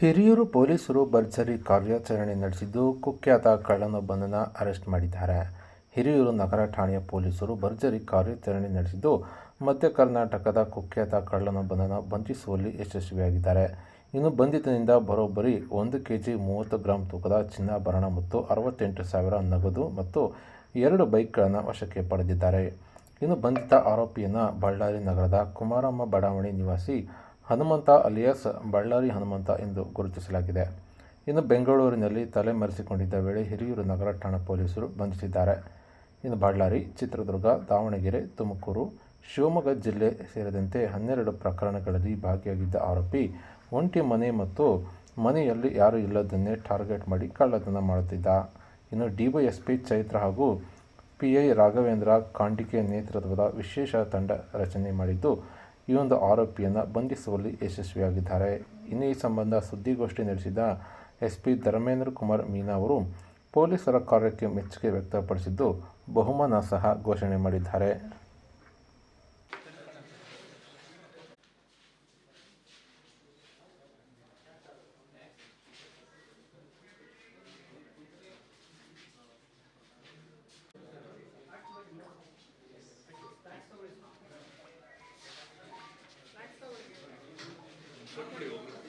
ಹಿರಿಯೂರು ಪೊಲೀಸರು ಭರ್ಜರಿ ಕಾರ್ಯಾಚರಣೆ ನಡೆಸಿದ್ದು ಕುಖ್ಯಾತ ಬಂಧನ ಅರೆಸ್ಟ್ ಮಾಡಿದ್ದಾರೆ. ಹಿರಿಯೂರು ನಗರ ಠಾಣೆಯ ಪೊಲೀಸರು ಭರ್ಜರಿ ಕಾರ್ಯಾಚರಣೆ ನಡೆಸಿದ್ದು ಮಧ್ಯ ಕರ್ನಾಟಕದ ಕುಖ್ಯಾತ ಕಳ್ಳನೊಬ್ಬನನ್ನು ಬಂಧಿಸುವಲ್ಲಿ ಯಶಸ್ವಿಯಾಗಿದ್ದಾರೆ. ಇನ್ನು ಬಂಧಿತನಿಂದ ಬರೋಬ್ಬರಿ ಒಂದು ಕೆ ಜಿ ಮೂವತ್ತು ಗ್ರಾಂ ತೂಕದ ಚಿನ್ನಾಭರಣ ಮತ್ತು ಅರವತ್ತೆಂಟು ಸಾವಿರ ನಗದು ಮತ್ತು ಎರಡು ಬೈಕ್ಗಳನ್ನು ವಶಕ್ಕೆ ಪಡೆದಿದ್ದಾರೆ. ಇನ್ನು ಬಂಧಿತ ಆರೋಪಿಯನ್ನು ಬಳ್ಳಾರಿ ನಗರದ ಕುಮಾರಮ್ಮ ಬಡಾವಣೆ ನಿವಾಸಿ ಹನುಮಂತ ಅಲಿಯಾಸ್ ಬಳ್ಳಾರಿ ಹನುಮಂತ ಎಂದು ಗುರುತಿಸಲಾಗಿದೆ. ಇನ್ನು ಬೆಂಗಳೂರಿನಲ್ಲಿ ತಲೆಮರೆಸಿಕೊಂಡಿದ್ದ ವೇಳೆ ಹಿರಿಯೂರು ನಗರ ಠಾಣಾ ಪೊಲೀಸರು ಬಂಧಿಸಿದ್ದಾರೆ. ಇನ್ನು ಬಳ್ಳಾರಿ, ಚಿತ್ರದುರ್ಗ, ದಾವಣಗೆರೆ, ತುಮಕೂರು, ಶಿವಮೊಗ್ಗ ಜಿಲ್ಲೆ ಸೇರಿದಂತೆ ಹನ್ನೆರಡು ಪ್ರಕರಣಗಳಲ್ಲಿ ಭಾಗಿಯಾಗಿದ್ದ ಆರೋಪಿ ಒಂಟಿ ಮನೆ ಮತ್ತು ಮನೆಯಲ್ಲಿ ಯಾರೂ ಇಲ್ಲದನ್ನೇ ಟಾರ್ಗೆಟ್ ಮಾಡಿ ಕಳ್ಳತನ ಮಾಡುತ್ತಿದ್ದ. ಇನ್ನು ಡಿವೈಎಸ್ಪಿ ಚೈತ್ರ ಹಾಗೂ ಪಿಐ ರಾಘವೇಂದ್ರ ಕಾಂಡಿಕೆ ನೇತೃತ್ವದ ವಿಶೇಷ ತಂಡ ರಚನೆ ಮಾಡಿದ್ದು ಈ ಒಂದು ಆರೋಪಿಯನ್ನು ಬಂಧಿಸುವಲ್ಲಿ ಯಶಸ್ವಿಯಾಗಿದ್ದಾರೆ. ಇನ್ನು ಈ ಸಂಬಂಧ ಸುದ್ದಿಗೋಷ್ಠಿ ನಡೆಸಿದ ಎಸ್ ಪಿ ಧರ್ಮೇಂದ್ರ ಕುಮಾರ್ ಮೀನಾ ಅವರು ಪೊಲೀಸರ ಕಾರ್ಯಕ್ಕೆ ಮೆಚ್ಚುಗೆ ವ್ಯಕ್ತಪಡಿಸಿದ್ದು ಬಹುಮಾನ ಸಹ ಘೋಷಣೆ ಮಾಡಿದ್ದಾರೆ. Sure.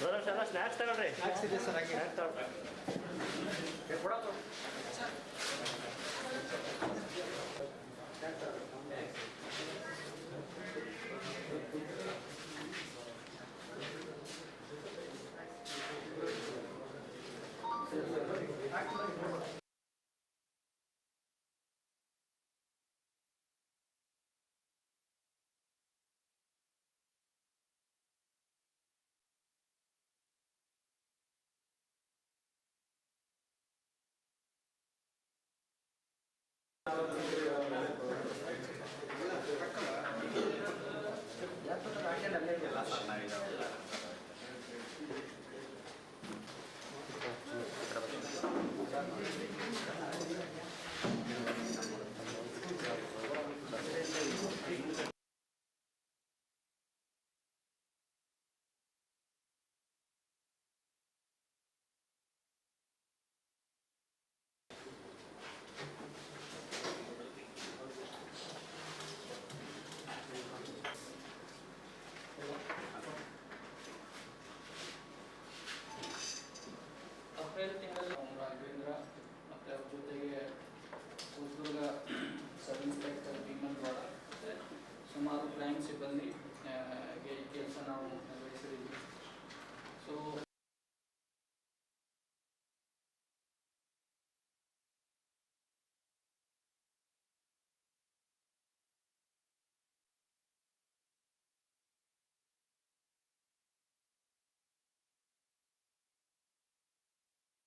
Doamna și-a luat, ne-ați tărăre. Ați de săracă. Ne-ați tărăre. Thank you.